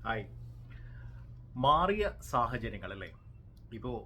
Hi. മാറിയ സാഹചര്യങ്ങളല്ലേ? ഇപ്പോൾ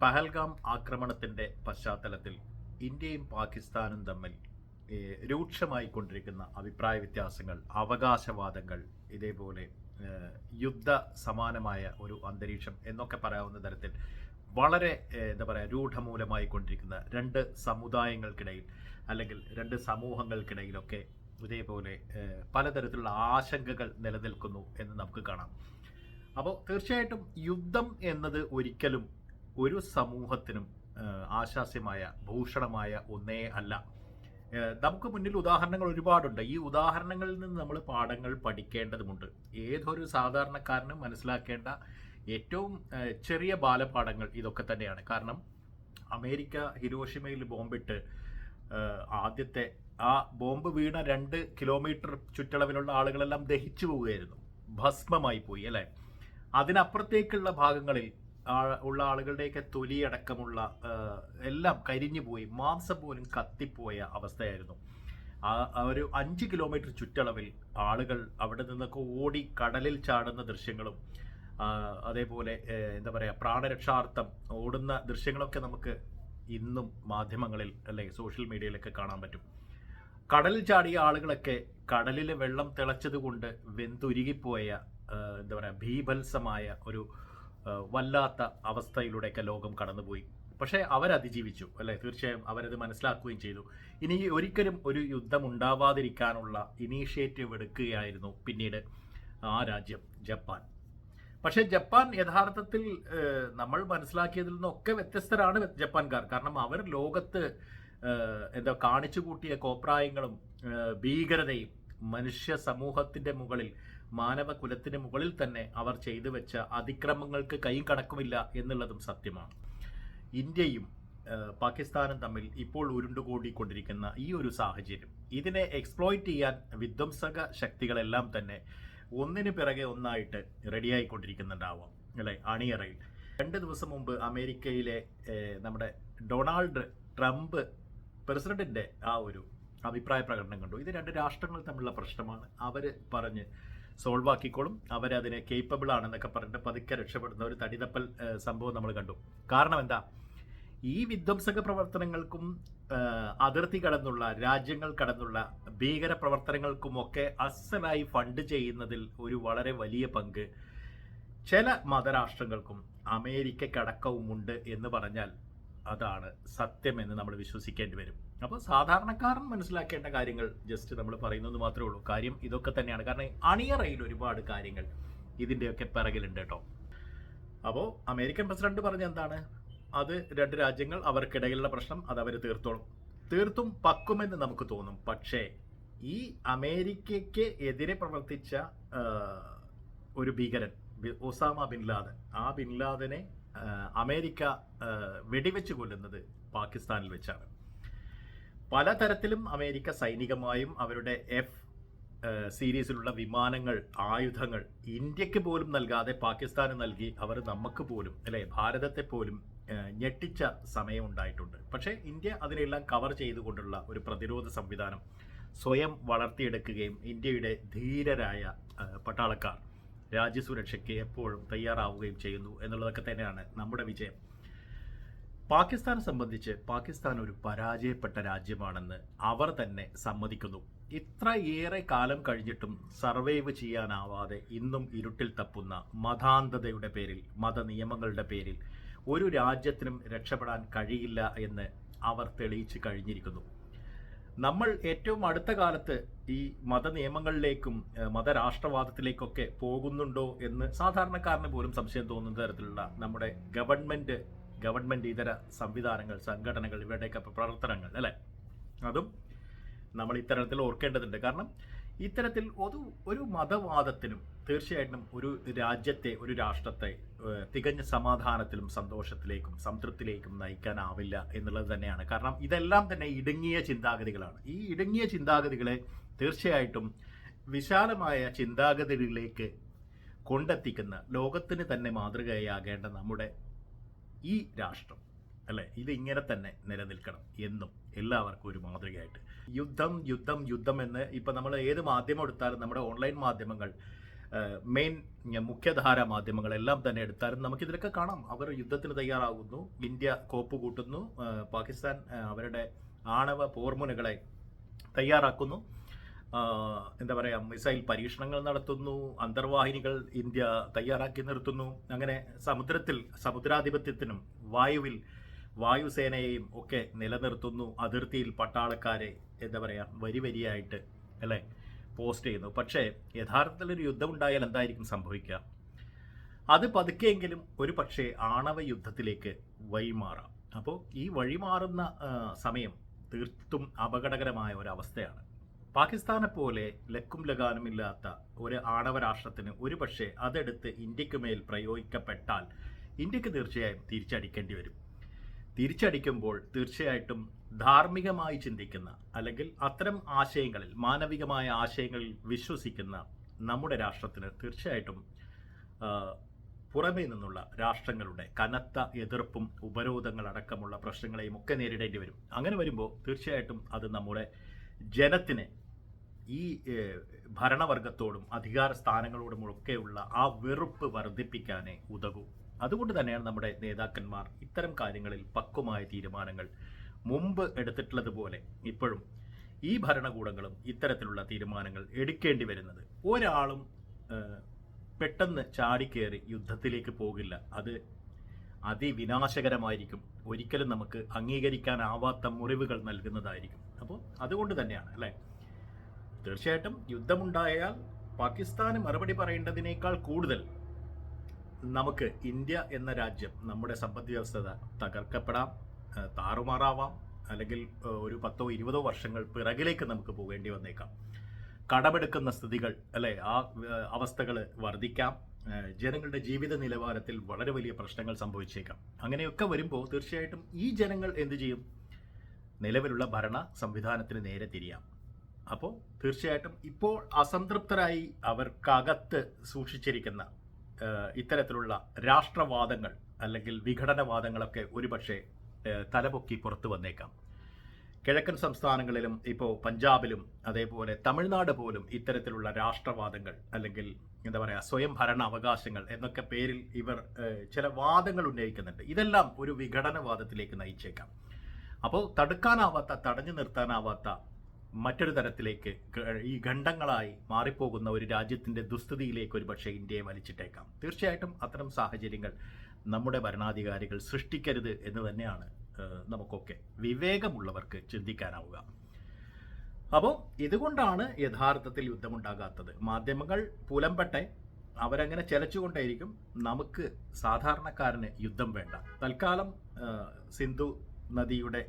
പഹൽഗാം ആക്രമണത്തിന്റെ പശ്ചാത്തലത്തിൽ ഇന്ത്യയും പാകിസ്ഥാനും തമ്മിൽ രൂക്ഷമായി കൊണ്ടിരിക്കുന്ന അഭിപ്രായ വ്യത്യാസങ്ങൾ അവകാശവാദങ്ങൾ ഇതേപോലെ യുദ്ധ സമാനമായ ഒരു അന്തരീക്ഷം എന്നൊക്കെ പറയാവുന്ന തരത്തിൽ വളരെ എന്താ പറയുക രൂഢമൂലമായി കൊണ്ടിരിക്കുന്ന രണ്ട് സമുദായങ്ങൾക്കിടയിൽ അല്ലെങ്കിൽ രണ്ട് സമൂഹങ്ങൾക്കിടയിലൊക്കെ ഇതേപോലെ പലതരത്തിലുള്ള ആശങ്കകൾ നിലനിൽക്കുന്നു എന്ന് നമുക്ക് കാണാം. അപ്പോൾ തീർച്ചയായിട്ടും യുദ്ധം എന്നത് ഒരിക്കലും ഒരു സമൂഹത്തിനും ആശാസ്യമായ ഭൂഷണമായ ഒന്നേ അല്ല. നമുക്ക് മുന്നിൽ ഉദാഹരണങ്ങൾ ഒരുപാടുണ്ട്. ഈ ഉദാഹരണങ്ങളിൽ നിന്ന് നമ്മൾ പാഠങ്ങൾ പഠിക്കേണ്ടതുമുണ്ട്. ഏതൊരു സാധാരണക്കാരനും മനസ്സിലാക്കേണ്ട ഏറ്റവും ചെറിയ ബാലപാഠങ്ങൾ ഇതൊക്കെ തന്നെയാണ്. കാരണം അമേരിക്ക ഹിരോഷിമയിൽ ബോംബിട്ട് ആദ്യത്തെ ആ ബോംബ് വീണ രണ്ട് കിലോമീറ്റർ ചുറ്റളവിലുള്ള ആളുകളെല്ലാം ദഹിച്ചു പോവുകയായിരുന്നു. ഭസ്മമായി പോയി അല്ലേ? അതിനപ്പുറത്തേക്കുള്ള ഭാഗങ്ങളിൽ ഉള്ള ആളുകളുടെയൊക്കെ തൊലിയടക്കമുള്ള എല്ലാം കരിഞ്ഞു പോയി മാംസം പോലും കത്തിപ്പോയ അവസ്ഥയായിരുന്നു. ഒരു അഞ്ച് കിലോമീറ്റർ ചുറ്റളവിൽ ആളുകൾ അവിടെ നിന്നൊക്കെ ഓടി കടലിൽ ചാടുന്ന ദൃശ്യങ്ങളും അതേപോലെ എന്താ പറയുക പ്രാണരക്ഷാർത്ഥം ഓടുന്ന ദൃശ്യങ്ങളൊക്കെ നമുക്ക് ഇന്നും മാധ്യമങ്ങളിൽ അല്ലെങ്കിൽ സോഷ്യൽ മീഡിയയിലൊക്കെ കാണാൻ പറ്റും. കടലിൽ ചാടിയ ആളുകളൊക്കെ കടലിലെ വെള്ളം തിളച്ചത് കൊണ്ട് വെന്തുരുകിപ്പോയ എന്താ പറയുക ഭീഭത്സമായ ഒരു വല്ലാത്ത അവസ്ഥയിലൂടെയൊക്കെ ലോകം കടന്നുപോയി. പക്ഷേ അവരതിജീവിച്ചു അല്ലെ? തീർച്ചയായും അവരത് മനസ്സിലാക്കുകയും ചെയ്തു. ഇനി ഒരിക്കലും ഒരു യുദ്ധം ഉണ്ടാവാതിരിക്കാനുള്ള ഇനീഷ്യേറ്റീവ് എടുക്കുകയായിരുന്നു പിന്നീട് ആ രാജ്യം ജപ്പാൻ. പക്ഷേ ജപ്പാൻ യഥാർത്ഥത്തിൽ നമ്മൾ മനസ്സിലാക്കിയതിൽ നിന്നൊക്കെ വ്യത്യസ്തരാണ് ജപ്പാൻകാർ. കാരണം അവർ ലോകത്ത് എന്താ കാണിച്ചു കൂട്ടിയ കോപ്രായങ്ങളും ഭീകരതയും മനുഷ്യ സമൂഹത്തിന്റെ മുകളിൽ മാനവ കുലത്തിന് മുകളിൽ തന്നെ അവർ ചെയ്തു വെച്ച അതിക്രമങ്ങൾക്ക് കൈയും കടക്കുമില്ല എന്നുള്ളതും സത്യമാണ്. ഇന്ത്യയും പാകിസ്ഥാനും തമ്മിൽ ഇപ്പോൾ ഉരുണ്ടുകൂടിക്കൊണ്ടിരിക്കുന്ന ഈ ഒരു സാഹചര്യം ഇതിനെ എക്സ്പ്ലോയിറ്റ് ചെയ്യാൻ വിധ്വംസക ശക്തികളെല്ലാം തന്നെ ഒന്നിന് പിറകെ ഒന്നായിട്ട് റെഡിയായിക്കൊണ്ടിരിക്കുന്നുണ്ടാവാം അല്ലെ? അണിയറയിൽ. രണ്ട് ദിവസം മുമ്പ് അമേരിക്കയിലെ നമ്മുടെ ഡൊണാൾഡ് ട്രംപ് പ്രസിഡന്റിന്റെ ആ ഒരു അഭിപ്രായ പ്രകടനം കണ്ടു. ഇത് രണ്ട് രാഷ്ട്രങ്ങൾ തമ്മിലുള്ള പ്രശ്നമാണ്. അവർ പറഞ്ഞ് സോൾവ് ആക്കിക്കോളും. അവരതിന് കേപ്പബിൾ ആണെന്നൊക്കെ പറഞ്ഞിട്ട് പതുക്കെ രക്ഷപ്പെടുന്ന ഒരു തടിതപ്പൽ സംഭവം നമ്മൾ കണ്ടു. കാരണം എന്താ? ഈ വിധ്വംസക പ്രവർത്തനങ്ങൾക്കും അതിർത്തി കടന്നുള്ള രാജ്യങ്ങൾ കടന്നുള്ള ഭീകര പ്രവർത്തനങ്ങൾക്കുമൊക്കെ അസലായി ഫണ്ട് ചെയ്യുന്നതിൽ ഒരു വളരെ വലിയ പങ്ക് ചില മതരാഷ്ട്രങ്ങൾക്കും അമേരിക്കക്കടക്കവുമുണ്ട് എന്ന് പറഞ്ഞാൽ അതാണ് സത്യമെന്ന് നമ്മൾ വിശ്വസിക്കേണ്ടി വരും. അപ്പോൾ സാധാരണക്കാരൻ മനസ്സിലാക്കേണ്ട കാര്യങ്ങൾ ജസ്റ്റ് നമ്മൾ പറയുന്നത് മാത്രമേ ഉള്ളൂ. കാര്യം ഇതൊക്കെ തന്നെയാണ്. കാരണം അണിയറയിൽ ഒരുപാട് കാര്യങ്ങൾ ഇതിന്റെയൊക്കെ പിറകിലുണ്ട് കേട്ടോ. അപ്പോൾ അമേരിക്കൻ പ്രസിഡന്റ് പറഞ്ഞ എന്താണ്? അത് രണ്ട് രാജ്യങ്ങൾ അവർക്കിടയിലുള്ള പ്രശ്നം അത് അവർ തീർത്തോളും. തീർത്തും പക്കുമെന്ന് നമുക്ക് തോന്നും. പക്ഷേ ഈ അമേരിക്കയ്ക്ക് എതിരെ പ്രവർത്തിച്ച ഒരു ഭീകരൻ ഒസാമ ബിൻ ലാദൻ. ആ ബിൻ ലാദനെ അമേരിക്ക വെടിവെച്ച് കൊല്ലുന്നത് പാകിസ്ഥാനിൽ വെച്ചാണ്. പലതരത്തിലും അമേരിക്ക സൈനികമായും അവരുടെ എഫ് സീരീസിലുള്ള വിമാനങ്ങൾ ആയുധങ്ങൾ ഇന്ത്യയ്ക്ക് പോലും നൽകാതെ പാകിസ്ഥാന് നൽകി അവർ നമുക്ക് പോലും അല്ലെ ഭാരതത്തെ പോലും ഞെട്ടിച്ച സമയം ഉണ്ടായിട്ടുണ്ട്. പക്ഷേ ഇന്ത്യ അതിനെല്ലാം കവർ ചെയ്തുകൊണ്ടുള്ള ഒരു പ്രതിരോധ സംവിധാനം സ്വയം വളർത്തിയെടുക്കുകയും ഇന്ത്യയുടെ ധീരരായ പട്ടാളക്കാർ രാജ്യസുരക്ഷയ്ക്ക് എപ്പോഴും തയ്യാറാവുകയും ചെയ്യുന്നു എന്നുള്ളതൊക്കെ തന്നെയാണ് നമ്മുടെ വിജയം. പാകിസ്ഥാനെ സംബന്ധിച്ച് പാകിസ്ഥാൻ ഒരു പരാജയപ്പെട്ട രാജ്യമാണെന്ന് അവർ തന്നെ സമ്മതിക്കുന്നു. ഇത്രയേറെ കാലം കഴിഞ്ഞിട്ടും സർവൈവ് ചെയ്യാനാവാതെ ഇന്നും ഇരുട്ടിൽ തപ്പുന്ന മതാന്ധതയുടെ പേരിൽ മത നിയമങ്ങളുടെ പേരിൽ ഒരു രാജ്യത്തിനും രക്ഷപ്പെടാൻ കഴിയില്ല എന്ന് അവർ തെളിയിച്ചു കഴിഞ്ഞിരിക്കുന്നു. നമ്മൾ ഏറ്റവും അടുത്ത കാലത്ത് ഈ മത നിയമങ്ങളിലേക്കും മതരാഷ്ട്രവാദത്തിലേക്കൊക്കെ പോകുന്നുണ്ടോ എന്ന് സാധാരണക്കാരന് പോലും സംശയം തോന്നുന്ന തരത്തിലുള്ള നമ്മുടെ ഗവൺമെന്റ് ഗവൺമെന്റ് ഇതര സംവിധാനങ്ങൾ സംഘടനകൾ ഇവരുടെയൊക്കെ പ്രവർത്തനങ്ങൾ അല്ലെ? അതും നമ്മൾ ഇത്തരത്തിൽ ഓർക്കേണ്ടതുണ്ട്. കാരണം ഇത്തരത്തിൽ ഒരു ഒരു മതവാദത്തിനും തീർച്ചയായിട്ടും ഒരു രാജ്യത്തെ ഒരു രാഷ്ട്രത്തെ തികഞ്ഞ സമാധാനത്തിലും സന്തോഷത്തിലേക്കും സംതൃപ്തിയിലേക്കും നയിക്കാനാവില്ല എന്നുള്ളത് തന്നെയാണ്. കാരണം ഇതെല്ലാം തന്നെ ഇടുങ്ങിയ ചിന്താഗതികളാണ്. ഈ ഇടുങ്ങിയ ചിന്താഗതികളെ തീർച്ചയായിട്ടും വിശാലമായ ചിന്താഗതികളിലേക്ക് കൊണ്ടെത്തിക്കുന്ന ലോകത്തിന് തന്നെ മാതൃകയാകേണ്ട നമ്മുടെ ഈ രാഷ്ട്രം അല്ലെ? ഇത് ഇങ്ങനെ തന്നെ നിലനിൽക്കണം എന്നും എല്ലാവർക്കും ഒരു മാതൃകയായിട്ട്. യുദ്ധം യുദ്ധം യുദ്ധം എന്ന് ഇപ്പൊ നമ്മൾ ഏത് മാധ്യമം എടുത്താലും നമ്മുടെ ഓൺലൈൻ മാധ്യമങ്ങൾ മെയിൻ മുഖ്യധാര മാധ്യമങ്ങളെല്ലാം തന്നെ എടുത്താലും നമുക്കിതിലൊക്കെ കാണാം. അവർ യുദ്ധത്തിന് തയ്യാറാകുന്നു ഇന്ത്യ കോപ്പ് കൂട്ടുന്നു പാകിസ്ഥാൻ അവരുടെ ആണവ പോർമുനകളെ തയ്യാറാക്കുന്നു. എന്താ പറയുക മിസൈൽ പരീക്ഷണങ്ങൾ നടത്തുന്നു അന്തർവാഹിനികൾ ഇന്ത്യ തയ്യാറാക്കി നിർത്തുന്നു. അങ്ങനെ സമുദ്രത്തിൽ സമുദ്രാധിപത്യത്തിനും വായുവിൽ വായുസേനയെയും ഒക്കെ നിലനിർത്തുന്നു. അതിർത്തിയിൽ പട്ടാളക്കാരെ എന്താ പറയുക വരി വരിയായിട്ട് അല്ലേ? പോസ്റ്റ് ചെയ്യുന്നു. പക്ഷേ യഥാർത്ഥത്തിൽ ഒരു യുദ്ധം ഉണ്ടായാൽ എന്തായിരിക്കും സംഭവിക്കുക? അത് പതുക്കെയെങ്കിലും ഒരു പക്ഷേ ആണവ യുദ്ധത്തിലേക്ക് വഴിമാറാം. അപ്പോൾ ഈ വഴിമാറുന്ന സമയം തീർത്തും അപകടകരമായ ഒരവസ്ഥയാണ്. പാകിസ്ഥാനെ പോലെ ലക്കും ലഗാനും ഇല്ലാത്ത ഒരു ആണവ രാഷ്ട്രത്തിന് ഒരു പക്ഷേ അതെടുത്ത് ഇന്ത്യയ്ക്ക് മേൽ പ്രയോഗിക്കപ്പെട്ടാൽ ഇന്ത്യയ്ക്ക് തീർച്ചയായും തിരിച്ചടിക്കേണ്ടി വരും. തിരിച്ചടിക്കുമ്പോൾ തീർച്ചയായിട്ടും ധാർമ്മികമായി ചിന്തിക്കുന്ന അല്ലെങ്കിൽ അത്തരം ആശയങ്ങളിൽ മാനവികമായ ആശയങ്ങളിൽ വിശ്വസിക്കുന്ന നമ്മുടെ രാഷ്ട്രത്തിന് തീർച്ചയായിട്ടും പുറമേ നിന്നുള്ള രാഷ്ട്രങ്ങളുടെ കനത്ത എതിർപ്പും ഉപരോധങ്ങളടക്കമുള്ള പ്രശ്നങ്ങളെയും ഒക്കെ നേരിടേണ്ടി വരും. അങ്ങനെ വരുമ്പോൾ തീർച്ചയായിട്ടും അത് നമ്മുടെ ജനത്തിന് ഈ ഭരണവർഗത്തോടും അധികാര സ്ഥാനങ്ങളോടും ഒക്കെയുള്ള ആ വെറുപ്പ് വർദ്ധിപ്പിക്കാനേ ഉതകൂ. അതുകൊണ്ട് തന്നെയാണ് നമ്മുടെ നേതാക്കന്മാർ ഇത്തരം കാര്യങ്ങളിൽ പക്വമായ തീരുമാനങ്ങൾ മുമ്പ് എടുത്തിട്ടുള്ളതുപോലെ ഇപ്പോഴും ഈ ഭരണകൂടങ്ങളും ഇത്തരത്തിലുള്ള തീരുമാനങ്ങൾ എടുക്കേണ്ടി വരുന്നത്. ഒരാളും പെട്ടെന്ന് ചാടിക്കേറി യുദ്ധത്തിലേക്ക് പോകില്ല. അത് അതിവിനാശകരമായിരിക്കും. ഒരിക്കലും നമുക്ക് അംഗീകരിക്കാനാവാത്ത മുറിവുകൾ നൽകുന്നതായിരിക്കും. അപ്പോൾ അതുകൊണ്ട് തന്നെയാണ് അല്ലേ? തീർച്ചയായിട്ടും യുദ്ധമുണ്ടായാൽ പാകിസ്ഥാന് മറുപടി പറയേണ്ടതിനേക്കാൾ കൂടുതൽ നമുക്ക് ഇന്ത്യ എന്ന രാജ്യം നമ്മുടെ സമ്പദ് വ്യവസ്ഥ തകർക്കപ്പെടാം. താറുമാറാവാം. അല്ലെങ്കിൽ ഒരു പത്തോ ഇരുപതോ വർഷങ്ങൾ പിറകിലേക്ക് നമുക്ക് പോകേണ്ടി വന്നേക്കാം. കടമെടുക്കുന്ന സ്ഥിതികൾ അല്ലെ? ആ അവസ്ഥകൾ വർദ്ധിക്കാം. ജനങ്ങളുടെ ജീവിത നിലവാരത്തിൽ വളരെ വലിയ പ്രശ്നങ്ങൾ സംഭവിച്ചേക്കാം. അങ്ങനെയൊക്കെ വരുമ്പോൾ തീർച്ചയായിട്ടും ഈ ജനങ്ങൾ എന്തു ചെയ്യും? നിലവിലുള്ള ഭരണ സംവിധാനത്തിന് നേരെ തിരിയാം. അപ്പോൾ തീർച്ചയായിട്ടും ഇപ്പോൾ അസംതൃപ്തരായി അവർക്കകത്ത് സൂക്ഷിച്ചിരിക്കുന്ന ഇത്തരത്തിലുള്ള രാഷ്ട്രവാദങ്ങൾ അല്ലെങ്കിൽ വിഘടനവാദങ്ങളൊക്കെ ഒരുപക്ഷെ തലപൊക്കി പുറത്തു വന്നേക്കാം. കിഴക്കൻ സംസ്ഥാനങ്ങളിലും ഇപ്പോൾ പഞ്ചാബിലും അതേപോലെ തമിഴ്നാട് പോലും ഇത്തരത്തിലുള്ള രാഷ്ട്രവാദങ്ങൾ അല്ലെങ്കിൽ എന്താ പറയുക സ്വയം ഭരണ അവകാശങ്ങൾ എന്നൊക്കെ പേരിൽ ഇവർ ചില വാദങ്ങൾ ഉന്നയിക്കുന്നുണ്ട്. ഇതെല്ലാം ഒരു വിഘടനവാദത്തിലേക്ക് നയിച്ചേക്കാം. അപ്പോൾ തടുക്കാനാവാത്ത തടഞ്ഞു നിർത്താനാവാത്ത മറ്റൊരു തരത്തിലേക്ക് ഈ ഖണ്ഡങ്ങളായി മാറിപ്പോകുന്ന ഒരു രാജ്യത്തിന്റെ ദുസ്ഥിതിയിലേക്ക് ഒരു പക്ഷേ ഇന്ത്യയെ വലിച്ചിട്ടേക്കാം. തീർച്ചയായിട്ടും അത്തരം സാഹചര്യങ്ങൾ നമ്മുടെ ഭരണാധികാരികൾ സൃഷ്ടിക്കരുത് എന്ന് തന്നെയാണ് നമുക്കൊക്കെ വിവേകമുള്ളവർക്ക് ചിന്തിക്കാനാവുക. അപ്പോൾ ഇതുകൊണ്ടാണ് യഥാർത്ഥത്തിൽ യുദ്ധമുണ്ടാകാത്തത്. മാധ്യമങ്ങൾ പുലമ്പട്ടെ അവരങ്ങനെ ചെലച്ചുകൊണ്ടേയിരിക്കും. നമുക്ക് സാധാരണക്കാരന് യുദ്ധം വേണ്ട. തൽക്കാലം സിന്ധു നദിയുടെ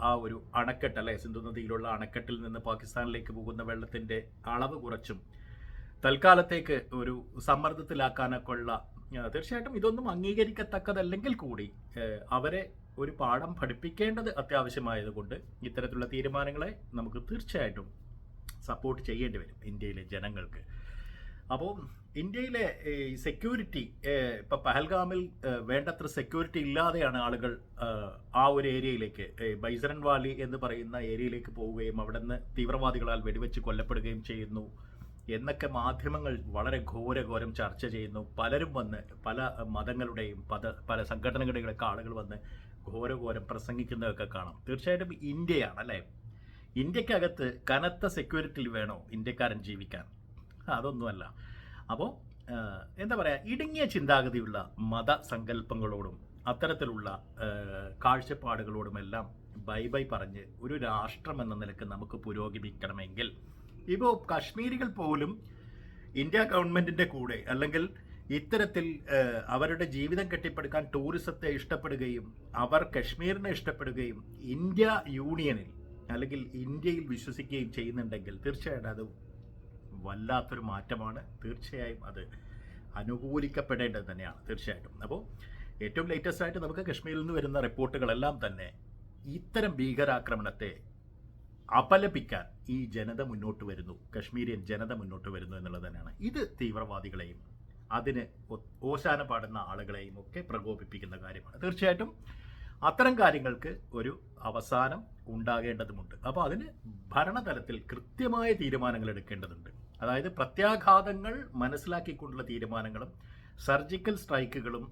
ആ ഒരു അണക്കെട്ട് അല്ലെ സിന്ധു നദിയിലുള്ള അണക്കെട്ടിൽ നിന്ന് പാകിസ്ഥാനിലേക്ക് പോകുന്ന വെള്ളത്തിന്റെ അളവ് കുറച്ചും തൽക്കാലത്തേക്ക് ഒരു സമ്മർദ്ദത്തിലാക്കാനൊക്കെ ഉള്ള ആ, തീർച്ചയായിട്ടും ഇതൊന്നും അംഗീകരിക്കത്തക്കതല്ലെങ്കിൽ കൂടി അവരെ ഒരു പാഠം പഠിപ്പിക്കേണ്ടത് അത്യാവശ്യമായതുകൊണ്ട് ഇത്തരത്തിലുള്ള തീരുമാനങ്ങളെ നമുക്ക് തീർച്ചയായിട്ടും സപ്പോർട്ട് ചെയ്യേണ്ടി വരും ഇന്ത്യയിലെ ജനങ്ങൾക്ക്. അപ്പോൾ ഇന്ത്യയിലെ സെക്യൂരിറ്റി ഇപ്പം പഹൽഗാമിൽ വേണ്ടത്ര സെക്യൂരിറ്റി ഇല്ലാതെയാണ് ആളുകൾ ആ ഒരു ഏരിയയിലേക്ക് ബൈസറൻ വാലി എന്ന് പറയുന്ന ഏരിയയിലേക്ക് പോവുകയും അവിടെ നിന്ന് തീവ്രവാദികളാൽ വെടിവെച്ച് കൊല്ലപ്പെടുകയും ചെയ്യുന്നു. എന്നൊക്കെ മാധ്യമങ്ങൾ വളരെ ഘോരഘോരം ചർച്ച ചെയ്യുന്നു. പലരും വന്ന് പല മതങ്ങളുടെയും പല പല സംഘടനകളുടെയൊക്കെ ആളുകൾ വന്ന് ഘോരഘോരം പ്രസംഗിക്കുന്നതൊക്കെ കാണാം. തീർച്ചയായിട്ടും ഇന്ത്യയാണ് അല്ലേ? ഇന്ത്യക്കകത്ത് കനത്ത സെക്യൂരിറ്റിയിൽ വേണോ ഇന്ത്യക്കാരൻ ജീവിക്കാൻ? അതൊന്നുമല്ല. അപ്പോൾ എന്താ പറയുക ഇടുങ്ങിയ ചിന്താഗതിയുള്ള മതസങ്കല്പങ്ങളോടും അത്തരത്തിലുള്ള കാഴ്ചപ്പാടുകളോടുമെല്ലാം ബൈ ബൈ പറഞ്ഞ് ഒരു രാഷ്ട്രം എന്ന നിലയ്ക്ക് നമുക്ക് പുരോഗമിക്കണമെങ്കിൽ ഇപ്പോൾ കശ്മീരികൾ പോലും ഇന്ത്യ ഗവൺമെന്റിന്റെ കൂടെ അല്ലെങ്കിൽ ഇത്തരത്തിൽ അവരുടെ ജീവിതം കെട്ടിപ്പടുക്കാൻ ടൂറിസത്തെ ഇഷ്ടപ്പെടുകയും അവർ കശ്മീരിനെ ഇഷ്ടപ്പെടുകയും ഇന്ത്യ യൂണിയനിൽ അല്ലെങ്കിൽ ഇന്ത്യയിൽ വിശ്വസിക്കുകയും ചെയ്യുന്നുണ്ടെങ്കിൽ തീർച്ചയായിട്ടും അത് വല്ലാത്തൊരു മാറ്റമാണ്. തീർച്ചയായും അത് അനുകൂലിക്കപ്പെടേണ്ടത് തന്നെയാണ്. തീർച്ചയായിട്ടും. അപ്പോൾ ഏറ്റവും ലേറ്റസ്റ്റ് ആയിട്ട് നമുക്ക് കശ്മീരിൽ നിന്ന് വരുന്ന റിപ്പോർട്ടുകളെല്ലാം തന്നെ ഇത്തരം ഭീകരാക്രമണത്തെ അപലപിക്കാൻ ഈ ജനത മുന്നോട്ട് വരുന്നു. കശ്മീരിയൻ ജനത മുന്നോട്ട് വരുന്നു എന്നുള്ളത് തന്നെയാണ്. ഇത് തീവ്രവാദികളെയും അതിന് ഓശാന പാടുന്ന ആളുകളെയും ഒക്കെ പ്രകോപിപ്പിക്കുന്ന കാര്യമാണ്. തീർച്ചയായിട്ടും അത്തരം കാര്യങ്ങൾക്ക് ഒരു അവസാനം ഉണ്ടാകേണ്ടതുമുണ്ട്. അപ്പോൾ അതിന് ഭരണതലത്തിൽ കൃത്യമായ തീരുമാനങ്ങൾ എടുക്കേണ്ടതുണ്ട്. അതായത് പ്രത്യാഘാതങ്ങൾ മനസ്സിലാക്കിക്കൊണ്ടുള്ള തീരുമാനങ്ങളും സർജിക്കൽ സ്ട്രൈക്കുകളും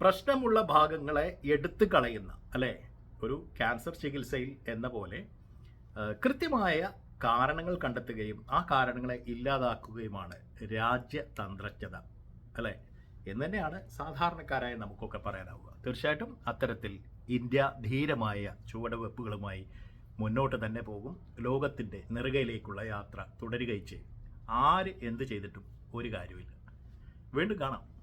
പ്രശ്നമുള്ള ഭാഗങ്ങളെ എടുത്തു കളയുന്ന അല്ലേ? ഒരു ക്യാൻസർ ചികിത്സയിൽ എന്ന പോലെ കൃത്യമായ കാരണങ്ങൾ കണ്ടെത്തുകയും ആ കാരണങ്ങളെ ഇല്ലാതാക്കുകയുമാണ് രാജ്യതന്ത്രജ്ഞത അല്ലേ? എന്ന് തന്നെയാണ് സാധാരണക്കാരായ നമുക്കൊക്കെ പറയാനാവുക. തീർച്ചയായിട്ടും അത്തരത്തിൽ ഇന്ത്യ ധീരമായ ചുവടുവെപ്പുകളുമായി മുന്നോട്ട് തന്നെ പോകും. ലോകത്തിന്റെ നെറുകയിലേക്കുള്ള യാത്ര തുടരുകയും ചെയ്യും. ആര് എന്ത് ചെയ്തിട്ടും ഒരു കാര്യമില്ല വീണ്ടും കാണാം.